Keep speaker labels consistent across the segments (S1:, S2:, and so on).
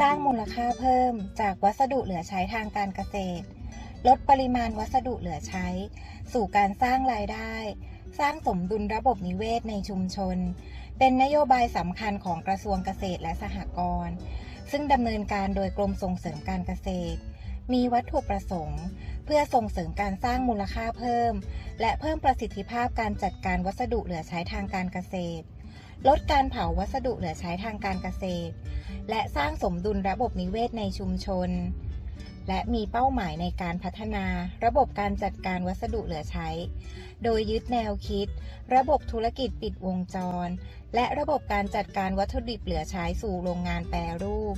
S1: สร้างมูลค่าเพิ่มจากวัสดุเหลือใช้ทางการเกษตร ลดปริมาณวัสดุเหลือใช้ สู่การสร้างรายได้ สร้างสมดุลระบบนิเวศในชุมชน เป็นนโยบายสำคัญของกระทรวงเกษตรและสหกรณ์ซึ่งดำเนินการโดยกรมส่งเสริมการเกษตร มีวัตถุประสงค์ เพื่อส่งเสริมการสร้างมูลค่าเพิ่ม และเพิ่มประสิทธิภาพการจัดการวัสดุเหลือใช้ทางการเกษตร ลดการเผาวัสดุเหลือใช้ทางการเกษตร และสร้างสมดุลระบบนิเวศในชุมชน และมีเป้าหมายในการพัฒนาระบบการจัดการวัสดุเหลือใช้ โดยยึดแนวคิด ระบบธุรกิจปิดวงจร และระบบการจัดการวัตถุดิบเหลือใช้สู่โรงงานแปรรูป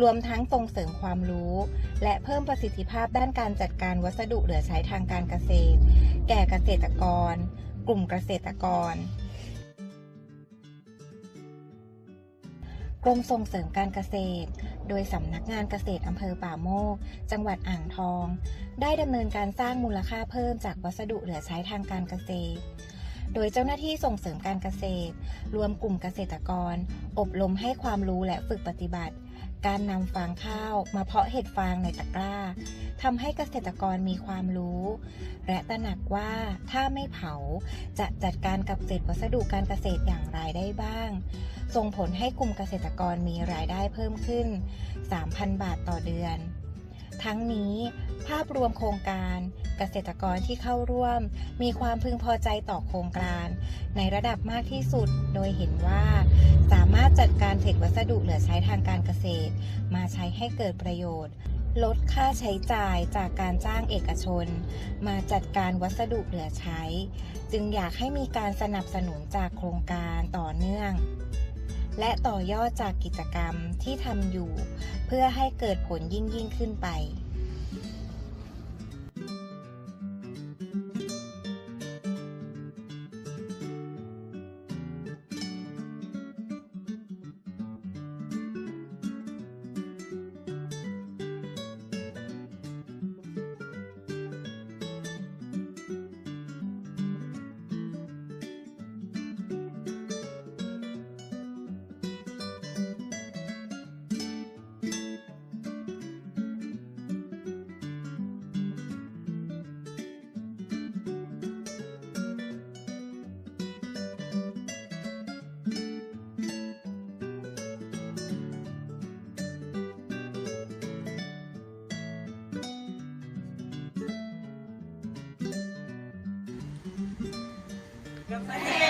S1: รวมทั้งส่งเสริมความรู้ และเพิ่มประสิทธิภาพด้านการจัดการวัสดุเหลือใช้ทางการเกษตร แก่เกษตรกร กลุ่มเกษตรกร กรมส่งเสริมการเกษตร โดยสำนักงานเกษตรอำเภอป่าโมก จังหวัดอ่างทอง ได้ดำเนินการสร้างมูลค่าเพิ่มจากวัสดุเหลือใช้ทางการเกษตร โดยเจ้าหน้าที่ส่งเสริมการเกษตร รวมกลุ่มเกษตรกร อบรมให้ความรู้และฝึกปฏิบัติ การนำฟางข้าวมาเพาะเห็ดฟางในตะกร้าทำให้เกษตรกรมีความรู้ และตระหนักว่าถ้าไม่เผาจะจัดการกับเศษวัสดุการเกษตรอย่างไรได้บ้าง ส่งผลให้กลุ่มเกษตรกรมีรายได้เพิ่มขึ้น 3,000 บาทต่อเดือน ทั้งนี้ภาพรวมโครงการ เกษตรกรที่เข้าร่วม มีความพึงพอใจต่อโครงการในระดับมากที่สุด โดยเห็นว่า สามารถจัดการเศษวัสดุเหลือใช้ทางการเกษตร มาใช้ให้เกิดประโยชน์ ลดค่าใช้จ่ายจากการจ้างเอกชน มาจัดการวัสดุเหลือใช้ จึงอยากให้มีการสนับสนุนจากโครงการต่อเนื่องและต่อยอดจากกิจกรรมที่ทำอยู่ เพื่อให้เกิดผลยิ่งยิ่งขึ้นไป
S2: Yeah.